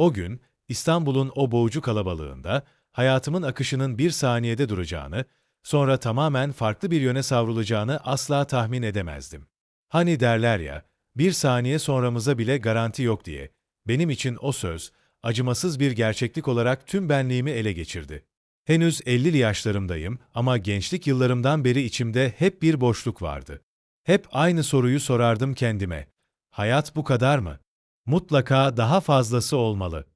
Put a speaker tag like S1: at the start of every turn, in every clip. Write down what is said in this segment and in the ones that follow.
S1: O gün, İstanbul'un o boğucu kalabalığında, hayatımın akışının bir saniyede duracağını, sonra tamamen farklı bir yöne savrulacağını asla tahmin edemezdim. Hani derler ya, bir saniye sonramıza bile garanti yok diye. Benim için o söz, acımasız bir gerçeklik olarak tüm benliğimi ele geçirdi. Henüz 50'li yaşlarımdayım ama gençlik yıllarımdan beri içimde hep bir boşluk vardı. Hep aynı soruyu sorardım kendime. Hayat bu kadar mı? Mutlaka daha fazlası olmalı.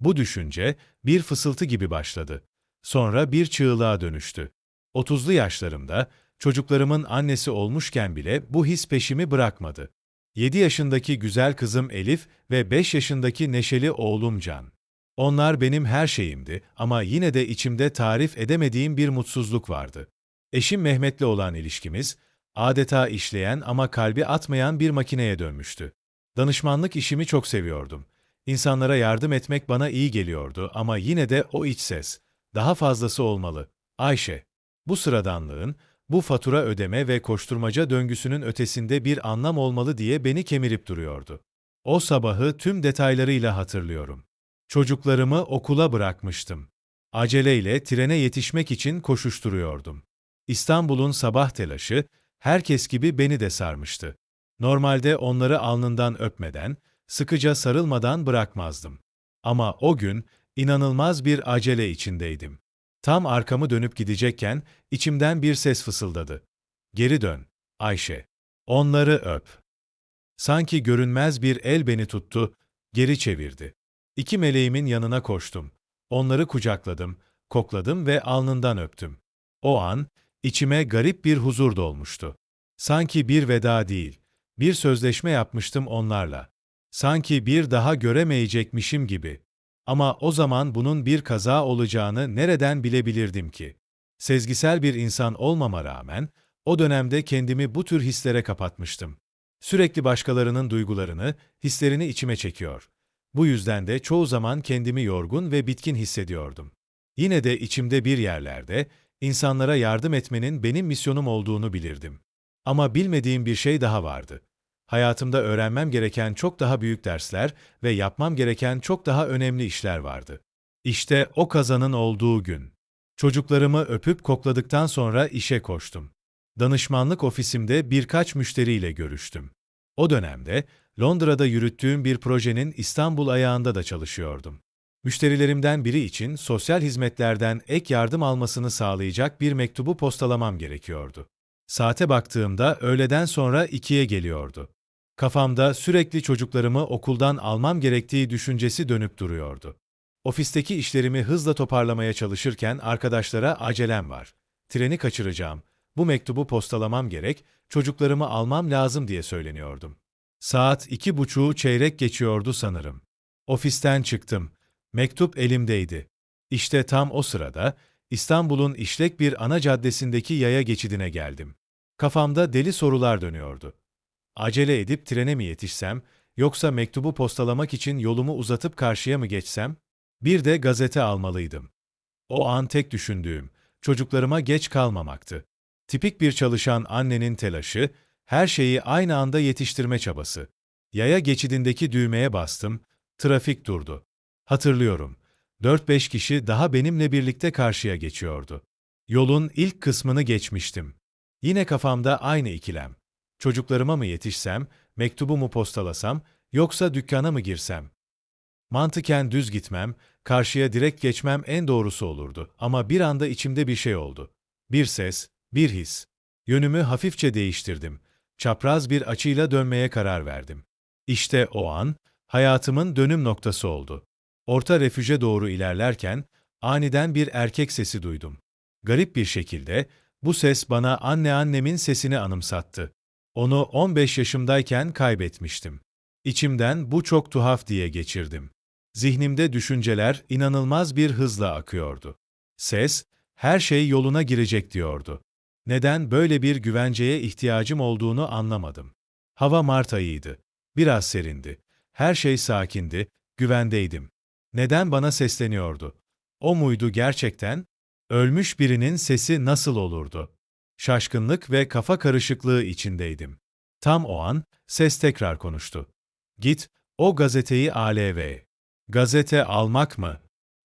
S1: Bu düşünce bir fısıltı gibi başladı. Sonra bir çığlığa dönüştü. 30'lu yaşlarımda çocuklarımın annesi olmuşken bile bu his peşimi bırakmadı. 7 yaşındaki güzel kızım Elif ve 5 yaşındaki neşeli oğlum Can. Onlar benim her şeyimdi ama yine de içimde tarif edemediğim bir mutsuzluk vardı. Eşim Mehmet'le olan ilişkimiz, adeta işleyen ama kalbi atmayan bir makineye dönmüştü. Danışmanlık işimi çok seviyordum. İnsanlara yardım etmek bana iyi geliyordu ama yine de o iç ses, daha fazlası olmalı. Ayşe, bu sıradanlığın, bu fatura ödeme ve koşturmaca döngüsünün ötesinde bir anlam olmalı diye beni kemirip duruyordu. O sabahı tüm detaylarıyla hatırlıyorum. Çocuklarımı okula bırakmıştım. Aceleyle trene yetişmek için koşuşturuyordum. İstanbul'un sabah telaşı, herkes gibi beni de sarmıştı. Normalde onları alnından öpmeden, sıkıca sarılmadan bırakmazdım. Ama o gün inanılmaz bir acele içindeydim. Tam arkamı dönüp gidecekken içimden bir ses fısıldadı. Geri dön, Ayşe. Onları öp. Sanki görünmez bir el beni tuttu, geri çevirdi. İki meleğimin yanına koştum. Onları kucakladım, kokladım ve alnından öptüm. O an içime garip bir huzur dolmuştu. Sanki bir veda değil, bir sözleşme yapmıştım onlarla. Sanki bir daha göremeyecekmişim gibi. Ama o zaman bunun bir kaza olacağını nereden bilebilirdim ki? Sezgisel bir insan olmama rağmen, o dönemde kendimi bu tür hislere kapatmıştım. Sürekli başkalarının duygularını, hislerini içime çekiyor. Bu yüzden de çoğu zaman kendimi yorgun ve bitkin hissediyordum. Yine de içimde bir yerlerde, insanlara yardım etmenin benim misyonum olduğunu bilirdim. Ama bilmediğim bir şey daha vardı. Hayatımda öğrenmem gereken çok daha büyük dersler ve yapmam gereken çok daha önemli işler vardı. İşte o kazanın olduğu gün. Çocuklarımı öpüp kokladıktan sonra işe koştum. Danışmanlık ofisimde birkaç müşteriyle görüştüm. O dönemde Londra'da yürüttüğüm bir projenin İstanbul ayağında da çalışıyordum. Müşterilerimden biri için sosyal hizmetlerden ek yardım almasını sağlayacak bir mektubu postalamam gerekiyordu. Saate baktığımda öğleden sonra ikiye geliyordu. Kafamda sürekli çocuklarımı okuldan almam gerektiği düşüncesi dönüp duruyordu. Ofisteki işlerimi hızla toparlamaya çalışırken arkadaşlara acelem var. Treni kaçıracağım. Bu mektubu postalamam gerek, çocuklarımı almam lazım diye söyleniyordum. Saat iki buçuğu çeyrek geçiyordu sanırım. Ofisten çıktım. Mektup elimdeydi. İşte tam o sırada İstanbul'un işlek bir ana caddesindeki yaya geçidine geldim. Kafamda deli sorular dönüyordu. Acele edip trene mi yetişsem, yoksa mektubu postalamak için yolumu uzatıp karşıya mı geçsem? Bir de gazete almalıydım. O an tek düşündüğüm, çocuklarıma geç kalmamaktı. Tipik bir çalışan annenin telaşı, her şeyi aynı anda yetiştirme çabası. Yaya geçidindeki düğmeye bastım, trafik durdu. Hatırlıyorum, 4-5 kişi daha benimle birlikte karşıya geçiyordu. Yolun ilk kısmını geçmiştim. Yine kafamda aynı ikilem. Çocuklarıma mı yetişsem, mektubu mu postalasam, yoksa dükkana mı girsem? Mantıken düz gitmem, karşıya direkt geçmem en doğrusu olurdu ama bir anda içimde bir şey oldu. Bir ses, bir his. Yönümü hafifçe değiştirdim. Çapraz bir açıyla dönmeye karar verdim. İşte o an, hayatımın dönüm noktası oldu. Orta refüje doğru ilerlerken, aniden bir erkek sesi duydum. Garip bir şekilde, bu ses bana anne annemin sesini anımsattı. Onu 15 yaşımdayken kaybetmiştim. İçimden bu çok tuhaf diye geçirdim. Zihnimde düşünceler inanılmaz bir hızla akıyordu. Ses, her şey yoluna girecek diyordu. Neden böyle bir güvenceye ihtiyacım olduğunu anlamadım. Hava Mart ayıydı. Biraz serindi. Her şey sakindi, güvendeydim. Neden bana sesleniyordu? O muydu gerçekten? Ölmüş birinin sesi nasıl olurdu? Şaşkınlık ve kafa karışıklığı içindeydim. Tam o an ses tekrar konuştu. Git, o gazeteyi ALV. Gazete almak mı?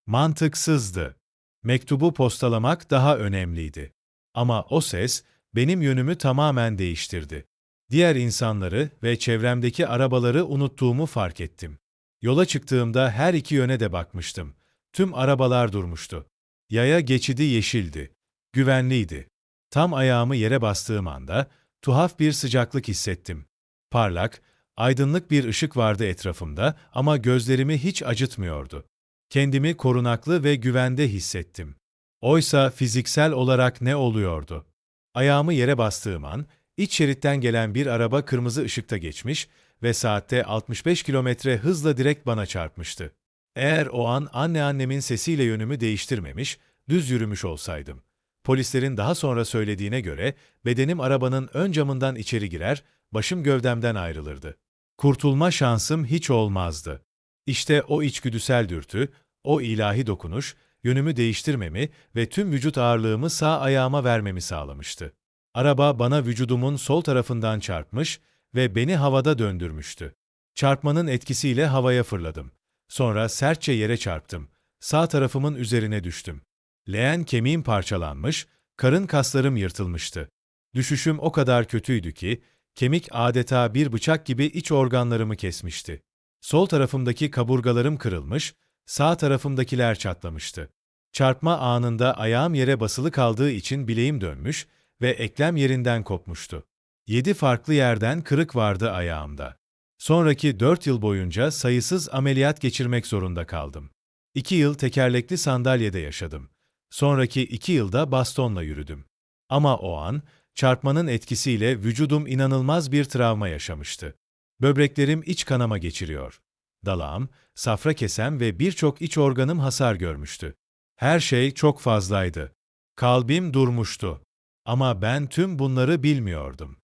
S1: Mantıksızdı. Mektubu postalamak daha önemliydi. Ama o ses benim yönümü tamamen değiştirdi. Diğer insanları ve çevremdeki arabaları unuttuğumu fark ettim. Yola çıktığımda her iki yöne de bakmıştım. Tüm arabalar durmuştu. Yaya geçidi yeşildi. Güvenliydi. Tam ayağımı yere bastığım anda tuhaf bir sıcaklık hissettim. Parlak, aydınlık bir ışık vardı etrafımda ama gözlerimi hiç acıtmıyordu. Kendimi korunaklı ve güvende hissettim. Oysa fiziksel olarak ne oluyordu? Ayağımı yere bastığım an, iç şeritten gelen bir araba kırmızı ışıkta geçmiş ve saatte 65 kilometre hızla direkt bana çarpmıştı. Eğer o an anneannemin sesiyle yönümü değiştirmemiş, düz yürümüş olsaydım. Polislerin daha sonra söylediğine göre bedenim arabanın ön camından içeri girer, başım gövdemden ayrılırdı. Kurtulma şansım hiç olmazdı. İşte o içgüdüsel dürtü, o ilahi dokunuş, yönümü değiştirmemi ve tüm vücut ağırlığımı sağ ayağıma vermemi sağlamıştı. Araba bana vücudumun sol tarafından çarpmış ve beni havada döndürmüştü. Çarpmanın etkisiyle havaya fırladım. Sonra sertçe yere çarptım. Sağ tarafımın üzerine düştüm. Leğen kemiğim parçalanmış, karın kaslarım yırtılmıştı. Düşüşüm o kadar kötüydü ki, kemik adeta bir bıçak gibi iç organlarımı kesmişti. Sol tarafımdaki kaburgalarım kırılmış, sağ tarafımdakiler çatlamıştı. Çarpma anında ayağım yere basılı kaldığı için bileğim dönmüş ve eklem yerinden kopmuştu. Yedi farklı yerden kırık vardı ayağımda. Sonraki dört yıl boyunca sayısız ameliyat geçirmek zorunda kaldım. İki yıl tekerlekli sandalyede yaşadım. Sonraki iki yılda bastonla yürüdüm. Ama o an, çarpmanın etkisiyle vücudum inanılmaz bir travma yaşamıştı. Böbreklerim iç kanama geçiriyor. Dalağım, safra kesem ve birçok iç organım hasar görmüştü. Her şey çok fazlaydı. Kalbim durmuştu. Ama ben tüm bunları bilmiyordum.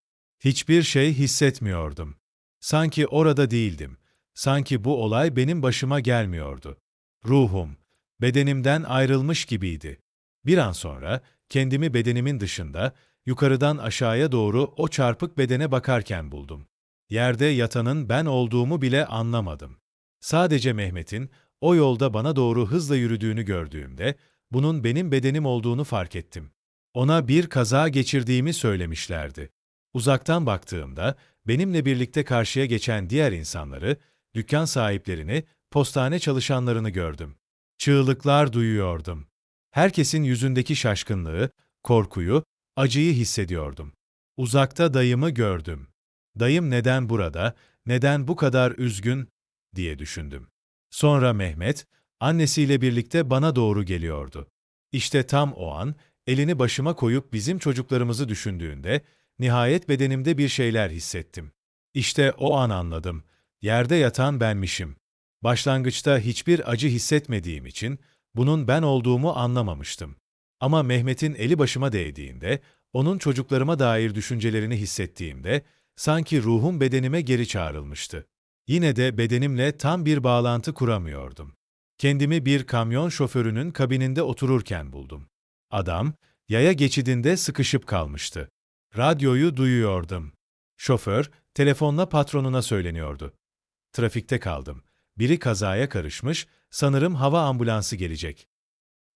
S1: Hiçbir şey hissetmiyordum. Sanki orada değildim. Sanki bu olay benim başıma gelmiyordu. Ruhum, bedenimden ayrılmış gibiydi. Bir an sonra kendimi bedenimin dışında, yukarıdan aşağıya doğru o çarpık bedene bakarken buldum. Yerde yatanın ben olduğumu bile anlamadım. Sadece Mehmet'in o yolda bana doğru hızla yürüdüğünü gördüğümde bunun benim bedenim olduğunu fark ettim. Ona bir kaza geçirdiğimi söylemişlerdi. Uzaktan baktığımda benimle birlikte karşıya geçen diğer insanları, dükkan sahiplerini, postane çalışanlarını gördüm. Çığlıklar duyuyordum. Herkesin yüzündeki şaşkınlığı, korkuyu, acıyı hissediyordum. Uzakta dayımı gördüm. Dayım neden burada, neden bu kadar üzgün diye düşündüm. Sonra Mehmet, annesiyle birlikte bana doğru geliyordu. İşte tam o an, elini başıma koyup bizim çocuklarımızı düşündüğünde, nihayet bedenimde bir şeyler hissettim. İşte o an anladım. Yerde yatan benmişim. Başlangıçta hiçbir acı hissetmediğim için, bunun ben olduğumu anlamamıştım. Ama Mehmet'in eli başıma değdiğinde, onun çocuklarıma dair düşüncelerini hissettiğimde, sanki ruhum bedenime geri çağrılmıştı. Yine de bedenimle tam bir bağlantı kuramıyordum. Kendimi bir kamyon şoförünün kabininde otururken buldum. Adam, yaya geçidinde sıkışıp kalmıştı. Radyoyu duyuyordum. Şoför, telefonla patronuna söyleniyordu. Trafikte kaldım. Biri kazaya karışmış, sanırım hava ambulansı gelecek.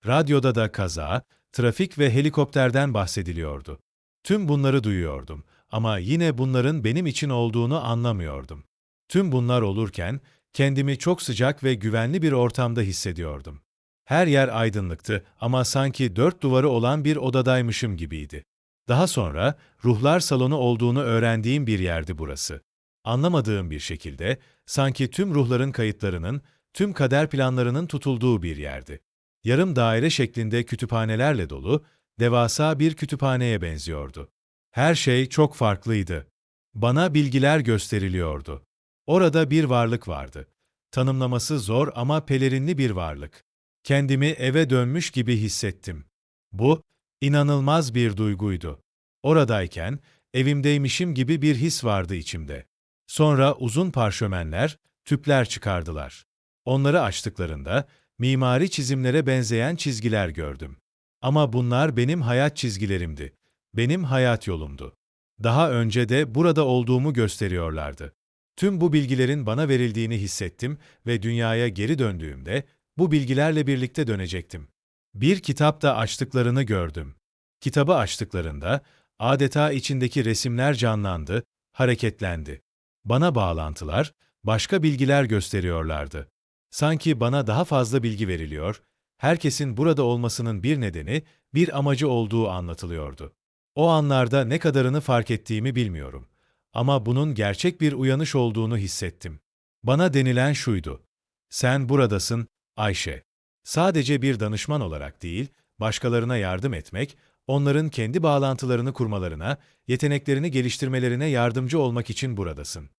S1: Radyoda da kaza, trafik ve helikopterden bahsediliyordu. Tüm bunları duyuyordum ama yine bunların benim için olduğunu anlamıyordum. Tüm bunlar olurken kendimi çok sıcak ve güvenli bir ortamda hissediyordum. Her yer aydınlıktı ama sanki dört duvarı olan bir odadaymışım gibiydi. Daha sonra ruhlar salonu olduğunu öğrendiğim bir yerdi burası. Anlamadığım bir şekilde sanki tüm ruhların kayıtlarının, tüm kader planlarının tutulduğu bir yerdi. Yarım daire şeklinde kütüphanelerle dolu, devasa bir kütüphaneye benziyordu. Her şey çok farklıydı. Bana bilgiler gösteriliyordu. Orada bir varlık vardı. Tanımlaması zor ama pelerinli bir varlık. Kendimi eve dönmüş gibi hissettim. Bu, inanılmaz bir duyguydu. Oradayken, evimdeymişim gibi bir his vardı içimde. Sonra uzun parşömenler, tüpler çıkardılar. Onları açtıklarında, mimari çizimlere benzeyen çizgiler gördüm. Ama bunlar benim hayat çizgilerimdi. Benim hayat yolumdu. Daha önce de burada olduğumu gösteriyorlardı. Tüm bu bilgilerin bana verildiğini hissettim ve dünyaya geri döndüğümde bu bilgilerle birlikte dönecektim. Bir kitap da açtıklarını gördüm. Kitabı açtıklarında adeta içindeki resimler canlandı, hareketlendi. Bana bağlantılar, başka bilgiler gösteriyorlardı. Sanki bana daha fazla bilgi veriliyor, herkesin burada olmasının bir nedeni, bir amacı olduğu anlatılıyordu. O anlarda ne kadarını fark ettiğimi bilmiyorum. Ama bunun gerçek bir uyanış olduğunu hissettim. Bana denilen şuydu. Sen buradasın, Ayşe. Sadece bir danışman olarak değil, başkalarına yardım etmek, onların kendi bağlantılarını kurmalarına, yeteneklerini geliştirmelerine yardımcı olmak için buradasın.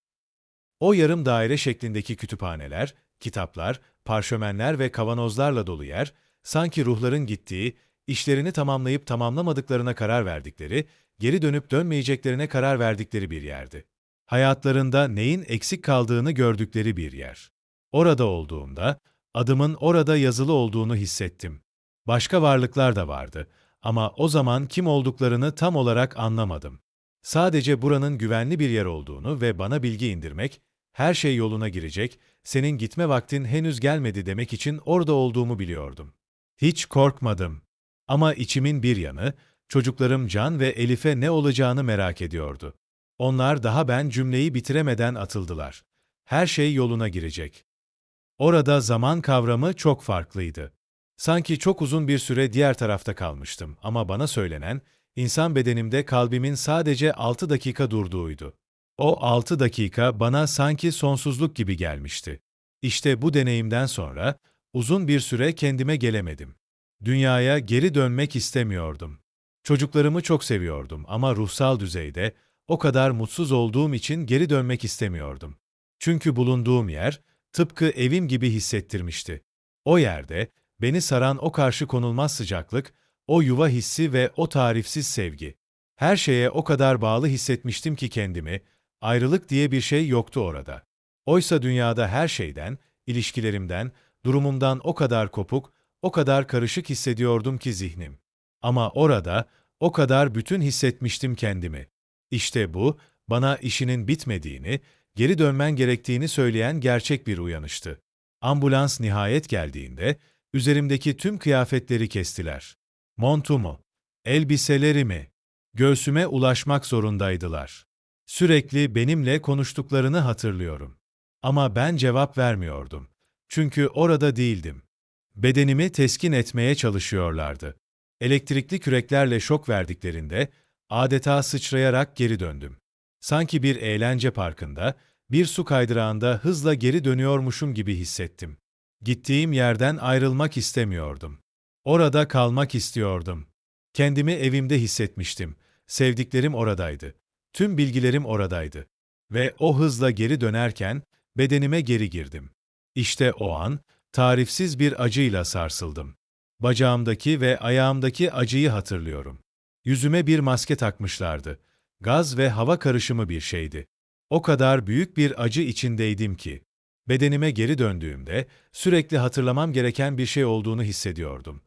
S1: O yarım daire şeklindeki kütüphaneler, kitaplar, parşömenler ve kavanozlarla dolu yer, sanki ruhların gittiği, işlerini tamamlayıp tamamlamadıklarına karar verdikleri, geri dönüp dönmeyeceklerine karar verdikleri bir yerdi. Hayatlarında neyin eksik kaldığını gördükleri bir yer. Orada olduğumda, adımın orada yazılı olduğunu hissettim. Başka varlıklar da vardı ama o zaman kim olduklarını tam olarak anlamadım. Sadece buranın güvenli bir yer olduğunu ve bana bilgi indirmek, her şey yoluna girecek, senin gitme vaktin henüz gelmedi demek için orada olduğumu biliyordum. Hiç korkmadım. Ama içimin bir yanı, çocuklarım Can ve Elif'e ne olacağını merak ediyordu. Onlar daha ben cümleyi bitiremeden atıldılar. Her şey yoluna girecek. Orada zaman kavramı çok farklıydı. Sanki çok uzun bir süre diğer tarafta kalmıştım ama bana söylenen, insan bedenimde kalbimin sadece 6 dakika durduğuydu. O 6 dakika bana sanki sonsuzluk gibi gelmişti. İşte bu deneyimden sonra uzun bir süre kendime gelemedim. Dünyaya geri dönmek istemiyordum. Çocuklarımı çok seviyordum ama ruhsal düzeyde o kadar mutsuz olduğum için geri dönmek istemiyordum. Çünkü bulunduğum yer tıpkı evim gibi hissettirmişti. O yerde beni saran o karşı konulmaz sıcaklık, o yuva hissi ve o tarifsiz sevgi. Her şeye o kadar bağlı hissetmiştim ki kendimi, ayrılık diye bir şey yoktu orada. Oysa dünyada her şeyden, ilişkilerimden, durumumdan o kadar kopuk, o kadar karışık hissediyordum ki zihnim. Ama orada o kadar bütün hissetmiştim kendimi. İşte bu, bana işinin bitmediğini, geri dönmen gerektiğini söyleyen gerçek bir uyanıştı. Ambulans nihayet geldiğinde, üzerimdeki tüm kıyafetleri kestiler. Montumu, elbiselerimi, göğsüme ulaşmak zorundaydılar. Sürekli benimle konuştuklarını hatırlıyorum. Ama ben cevap vermiyordum. Çünkü orada değildim. Bedenimi teskin etmeye çalışıyorlardı. Elektrikli küreklerle şok verdiklerinde adeta sıçrayarak geri döndüm. Sanki bir eğlence parkında, bir su kaydırağında hızla geri dönüyormuşum gibi hissettim. Gittiğim yerden ayrılmak istemiyordum. Orada kalmak istiyordum. Kendimi evimde hissetmiştim. Sevdiklerim oradaydı. Tüm bilgilerim oradaydı. Ve o hızla geri dönerken bedenime geri girdim. İşte o an tarifsiz bir acıyla sarsıldım. Bacağımdaki ve ayağımdaki acıyı hatırlıyorum. Yüzüme bir maske takmışlardı. Gaz ve hava karışımı bir şeydi. O kadar büyük bir acı içindeydim ki. Bedenime geri döndüğümde sürekli hatırlamam gereken bir şey olduğunu hissediyordum.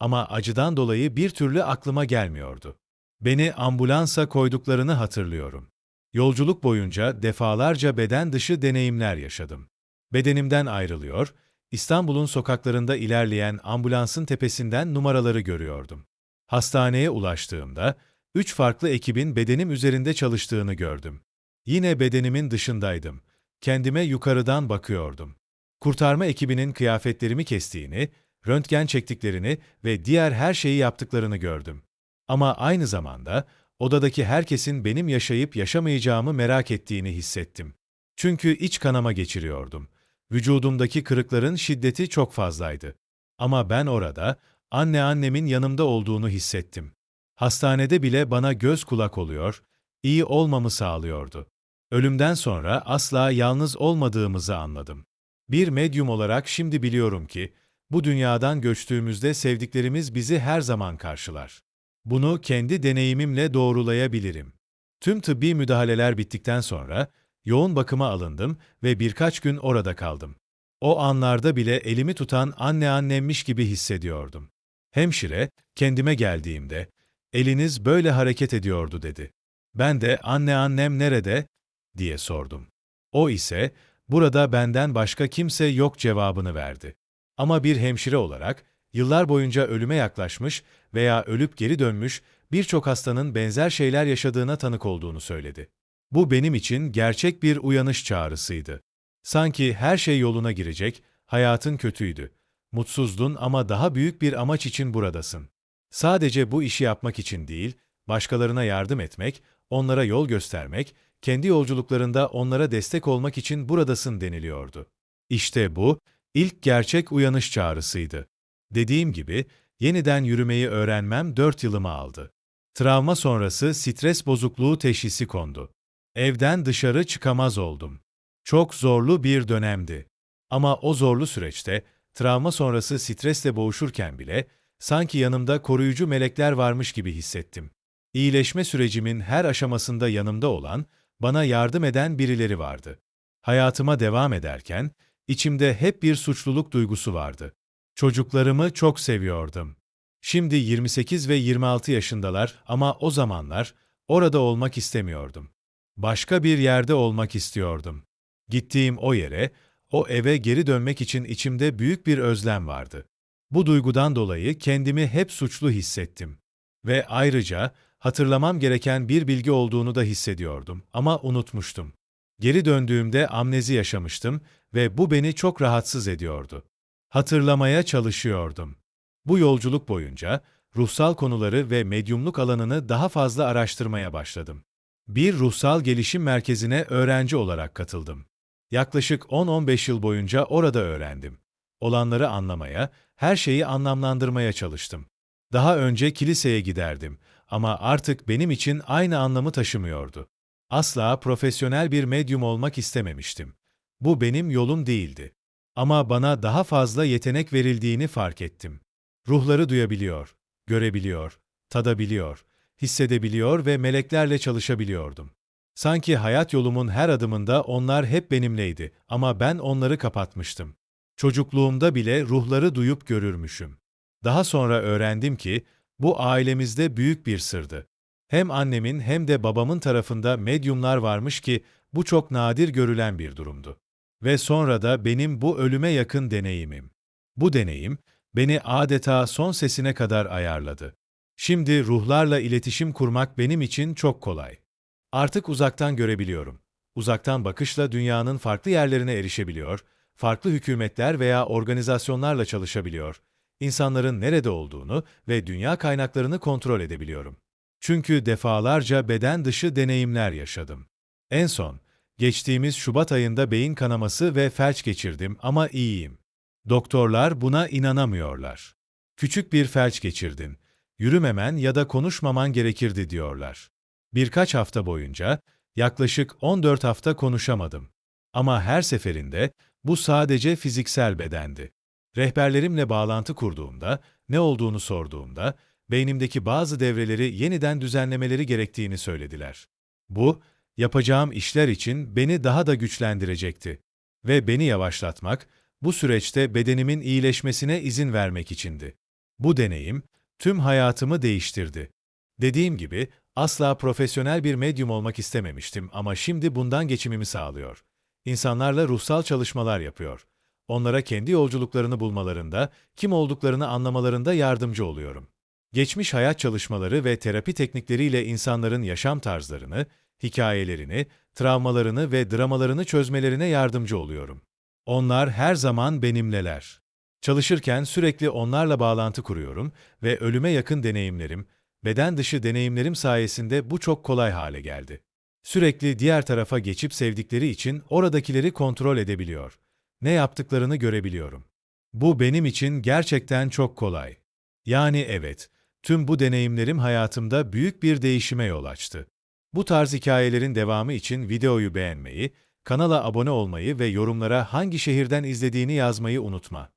S1: Ama acıdan dolayı bir türlü aklıma gelmiyordu. Beni ambulansa koyduklarını hatırlıyorum. Yolculuk boyunca defalarca beden dışı deneyimler yaşadım. Bedenimden ayrılıyor, İstanbul'un sokaklarında ilerleyen ambulansın tepesinden numaraları görüyordum. Hastaneye ulaştığımda, üç farklı ekibin bedenim üzerinde çalıştığını gördüm. Yine bedenimin dışındaydım. Kendime yukarıdan bakıyordum. Kurtarma ekibinin kıyafetlerimi kestiğini, röntgen çektiklerini ve diğer her şeyi yaptıklarını gördüm. Ama aynı zamanda odadaki herkesin benim yaşayıp yaşamayacağımı merak ettiğini hissettim. Çünkü iç kanama geçiriyordum. Vücudumdaki kırıkların şiddeti çok fazlaydı. Ama ben orada anne annemin yanımda olduğunu hissettim. Hastanede bile bana göz kulak oluyor, iyi olmamı sağlıyordu. Ölümden sonra asla yalnız olmadığımızı anladım. Bir medyum olarak şimdi biliyorum ki, bu dünyadan göçtüğümüzde sevdiklerimiz bizi her zaman karşılar. Bunu kendi deneyimimle doğrulayabilirim. Tüm tıbbi müdahaleler bittikten sonra yoğun bakıma alındım ve birkaç gün orada kaldım. O anlarda bile elimi tutan anne annemmiş gibi hissediyordum. Hemşire, kendime geldiğimde, eliniz böyle hareket ediyordu dedi. Ben de anne annem nerede? diye sordum. O ise, burada benden başka kimse yok cevabını verdi. Ama bir hemşire olarak, yıllar boyunca ölüme yaklaşmış veya ölüp geri dönmüş birçok hastanın benzer şeyler yaşadığına tanık olduğunu söyledi. Bu benim için gerçek bir uyanış çağrısıydı. Sanki her şey yoluna girecek, hayatın kötüydü. Mutsuzdun ama daha büyük bir amaç için buradasın. Sadece bu işi yapmak için değil, başkalarına yardım etmek, onlara yol göstermek, kendi yolculuklarında onlara destek olmak için buradasın deniliyordu. İşte bu, ilk gerçek uyanış çağrısıydı. Dediğim gibi, yeniden yürümeyi öğrenmem dört yılımı aldı. Travma sonrası stres bozukluğu teşhisi kondu. Evden dışarı çıkamaz oldum. Çok zorlu bir dönemdi. Ama o zorlu süreçte, travma sonrası stresle boğuşurken bile, sanki yanımda koruyucu melekler varmış gibi hissettim. İyileşme sürecimin her aşamasında yanımda olan, bana yardım eden birileri vardı. Hayatıma devam ederken, içimde hep bir suçluluk duygusu vardı. Çocuklarımı çok seviyordum. Şimdi 28 ve 26 yaşındalar ama o zamanlar orada olmak istemiyordum. Başka bir yerde olmak istiyordum. Gittiğim o yere, o eve geri dönmek için içimde büyük bir özlem vardı. Bu duygudan dolayı kendimi hep suçlu hissettim. Ve ayrıca hatırlamam gereken bir bilgi olduğunu da hissediyordum ama unutmuştum. Geri döndüğümde amnezi yaşamıştım ve bu beni çok rahatsız ediyordu. Hatırlamaya çalışıyordum. Bu yolculuk boyunca ruhsal konuları ve medyumluk alanını daha fazla araştırmaya başladım. Bir ruhsal gelişim merkezine öğrenci olarak katıldım. Yaklaşık 10-15 yıl boyunca orada öğrendim. Olanları anlamaya, her şeyi anlamlandırmaya çalıştım. Daha önce kiliseye giderdim ama artık benim için aynı anlamı taşımıyordu. Asla profesyonel bir medyum olmak istememiştim. Bu benim yolum değildi. Ama bana daha fazla yetenek verildiğini fark ettim. Ruhları duyabiliyor, görebiliyor, tadabiliyor, hissedebiliyor ve meleklerle çalışabiliyordum. Sanki hayat yolumun her adımında onlar hep benimleydi ama ben onları kapatmıştım. Çocukluğumda bile ruhları duyup görürmüşüm. Daha sonra öğrendim ki bu ailemizde büyük bir sırdı. Hem annemin hem de babamın tarafında medyumlar varmış ki bu çok nadir görülen bir durumdu. Ve sonra da benim bu ölüme yakın deneyimim. Bu deneyim beni adeta son sesine kadar ayarladı. Şimdi ruhlarla iletişim kurmak benim için çok kolay. Artık uzaktan görebiliyorum. Uzaktan bakışla dünyanın farklı yerlerine erişebiliyor, farklı hükümetler veya organizasyonlarla çalışabiliyor, insanların nerede olduğunu ve dünya kaynaklarını kontrol edebiliyorum. Çünkü defalarca beden dışı deneyimler yaşadım. En son, geçtiğimiz Şubat ayında beyin kanaması ve felç geçirdim ama iyiyim. Doktorlar buna inanamıyorlar. Küçük bir felç geçirdin. Yürümemen ya da konuşmaman gerekirdi diyorlar. Birkaç hafta boyunca, yaklaşık 14 hafta konuşamadım. Ama her seferinde bu sadece fiziksel bedendi. Rehberlerimle bağlantı kurduğumda, ne olduğunu sorduğumda, beynimdeki bazı devreleri yeniden düzenlemeleri gerektiğini söylediler. Bu, yapacağım işler için beni daha da güçlendirecekti. Ve beni yavaşlatmak, bu süreçte bedenimin iyileşmesine izin vermek içindi. Bu deneyim, tüm hayatımı değiştirdi. Dediğim gibi, asla profesyonel bir medyum olmak istememiştim ama şimdi bundan geçimimi sağlıyor. İnsanlarla ruhsal çalışmalar yapıyor. Onlara kendi yolculuklarını bulmalarında, kim olduklarını anlamalarında yardımcı oluyorum. Geçmiş hayat çalışmaları ve terapi teknikleriyle insanların yaşam tarzlarını, hikayelerini, travmalarını ve dramalarını çözmelerine yardımcı oluyorum. Onlar her zaman benimleler. Çalışırken sürekli onlarla bağlantı kuruyorum ve ölüme yakın deneyimlerim, beden dışı deneyimlerim sayesinde bu çok kolay hale geldi. Sürekli diğer tarafa geçip sevdikleri için oradakileri kontrol edebiliyor. Ne yaptıklarını görebiliyorum. Bu benim için gerçekten çok kolay. Yani evet, tüm bu deneyimlerim hayatımda büyük bir değişime yol açtı. Bu tarz hikayelerin devamı için videoyu beğenmeyi, kanala abone olmayı ve yorumlara hangi şehirden izlediğini yazmayı unutma.